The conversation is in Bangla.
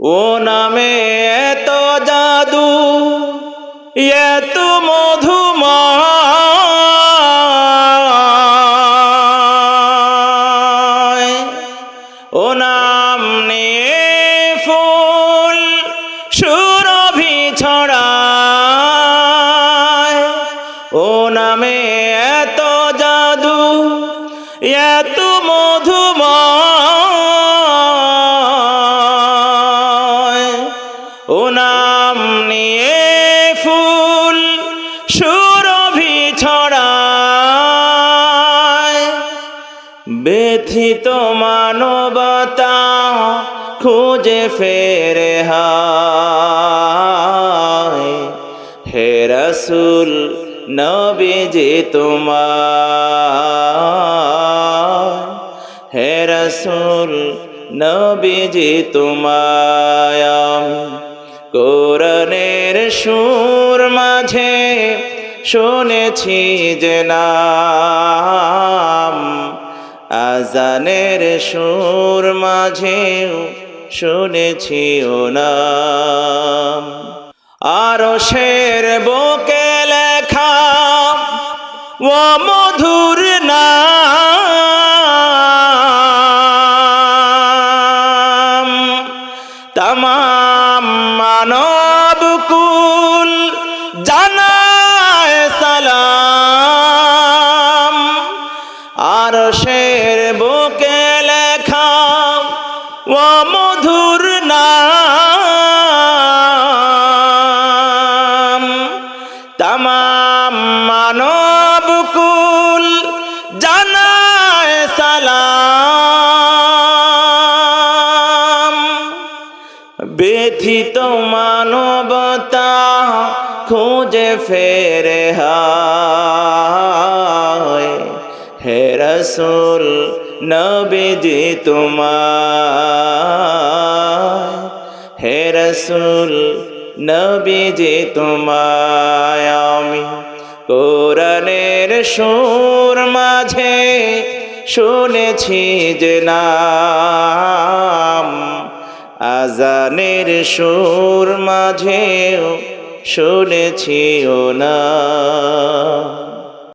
ও নামে এত জাদু, এত মধুময়। ও নাম নিয়ে ফুল সুরভি ছড়ায়। ও নামে এত জাদু, এত মধুময়। ও নাম নিয়ে ফুল সুরভি ছড়ায়। ব্যথিত মানবতা খুঁজে ফেরে হে রসুল, নবীজি তোমার হে রসুল, নবীজি তোমায় কোরআনের সুর মাঝে শুনেছি যে নাম, আজানের সুর মাঝেও শুনেছি ও নাম। আরও শের বুকে লেখা ও মধুর নাম তমাম মানব কুল জানায় সালাম। আর শের বুকে লেখা ও মধুর নাম। তমাম ব্যথিত মানবতা খুঁজে ফেরে হে রসুল, নবীজি তোমার হে রসুল, নবীজি তোমায়। আমি কোরআনের সুর মাঝে শুনেছি যে নাম আজানের সুর মাঝেও শুনেছিও না।